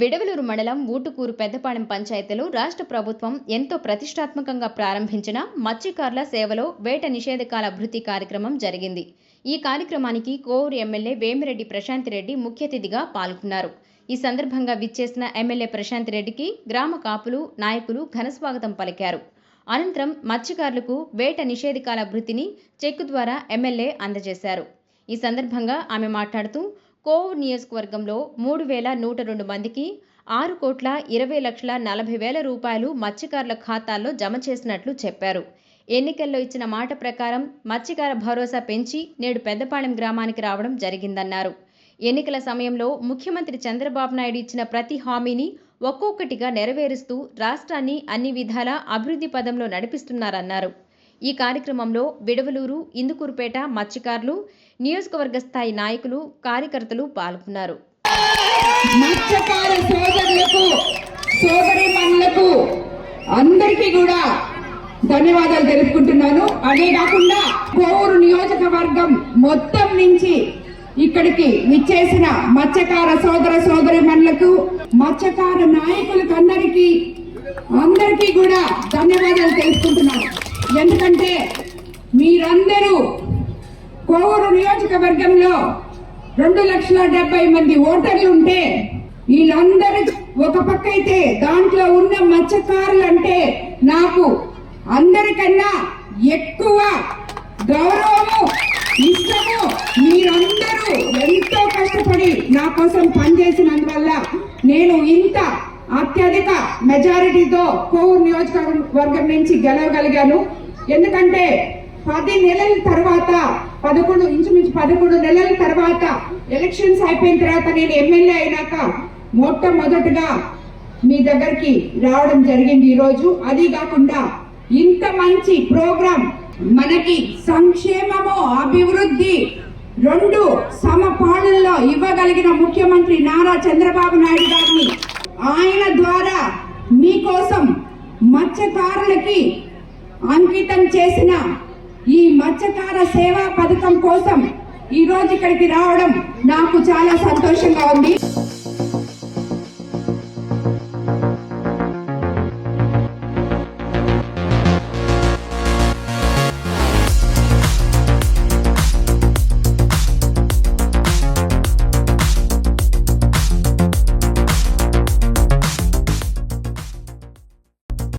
విడవలూరు మండలం ఊటుకూరు పెద్దపాలెం పంచాయతీలో రాష్ట్ర ప్రభుత్వం ఎంతో ప్రతిష్టాత్మకంగా ప్రారంభించిన మత్స్యకారుల సేవలో వేట నిషేధకాల భృతి కార్యక్రమం జరిగింది. ఈ కార్యక్రమానికి కోవూరు ఎమ్మెల్యే వేమిరెడ్డి ప్రశాంత్ రెడ్డి ముఖ్య అతిథిగా పాల్గొన్నారు. ఈ సందర్భంగా విచ్చేసిన ఎమ్మెల్యే ప్రశాంత్ రెడ్డికి గ్రామ కాపులు నాయకులు ఘనస్వాగతం పలికారు. అనంతరం మత్స్యకారులకు వేట నిషేధకాల భృతిని చెక్కు ద్వారా ఎమ్మెల్యే అందజేశారు. ఈ సందర్భంగా ఆమె మాట్లాడుతూ కోవ్ నియోజకవర్గంలో మూడు వేల నూట రెండు మందికి ఆరు కోట్ల ఇరవై లక్షల నలభై వేల రూపాయలు మత్స్యకారుల ఖాతాల్లో జమ చేసినట్లు చెప్పారు. ఎన్నికల్లో ఇచ్చిన మాట ప్రకారం మత్స్యకార భరోసా పెంచి నేడు పెద్దపాళెం గ్రామానికి రావడం జరిగిందన్నారు. ఎన్నికల సమయంలో ముఖ్యమంత్రి చంద్రబాబు నాయుడు ఇచ్చిన ప్రతి హామీని ఒక్కొక్కటిగా నెరవేరుస్తూ రాష్ట్రాన్ని అన్ని విధాలా అభివృద్ధి పదంలో నడిపిస్తున్నారన్నారు. ఈ కార్యక్రమంలో విడవలూరు ఇందుకూరుపేట మత్స్యకారులు నియోజకవర్గ స్థాయి నాయకులు కార్యకర్తలు పాల్గొన్నారు. మత్స్యకార సోదరులకు సోదరిమణులకు అందరికీ కూడా ధన్యవాదాలు తెలుపుకుంటున్నాను. అదే కాకుండా కోవూరు నియోజకవర్గం మొత్తం నుంచి ఇక్కడికి విచ్చేసిన మత్స్యకార సోదర సోదరిమణులకు మత్స్యకార నాయకులకు అందరికీ అందరికీ కూడా ధన్యవాదాలు తెలుపుకుంటున్నాను. ఎందుకంటే మీరందరూ కోవూరు నియోజకవర్గంలో రెండు లక్షల డెబ్బై మంది ఓటర్లు ఉంటే వీళ్ళందరూ ఒక పక్క అయితే దాంట్లో ఉన్న మత్స్యకారులు అంటే నాకు అందరికన్నా ఎక్కువ గౌరవము ఇష్టము మీరందరూ ఎంతో కష్టపడి నా కోసం పనిచేసినందువల్ల నేను ఇంత అత్యధిక మెజారిటీతో కోవూరు నియోజకవర్గం నుంచి గెలవగలిగాను. ఎందుకంటే పది నెలల తర్వాత పదకొండు ఇంచుమించు పదకొండు నెలల తర్వాత ఎలక్షన్స్ అయిపోయిన తర్వాత నేను ఎమ్మెల్యే అయినాక మొట్టమొదటిగా మీ దగ్గరికి రావడం జరిగింది ఈరోజు. అది కాకుండా ఇంత మంచి ప్రోగ్రాం మనకి సంక్షేమము అభివృద్ధి రెండు సమపాలనలో ఇవ్వగలిగిన ముఖ్యమంత్రి నారా చంద్రబాబు నాయుడు గారిని ఆయన కోసం మత్స్యకారులకి అంకితం చేసిన ఈ మత్స్యకార సేవా పథకం కోసం ఈ రోజు ఇక్కడికి రావడం నాకు చాలా సంతోషంగా ఉంది.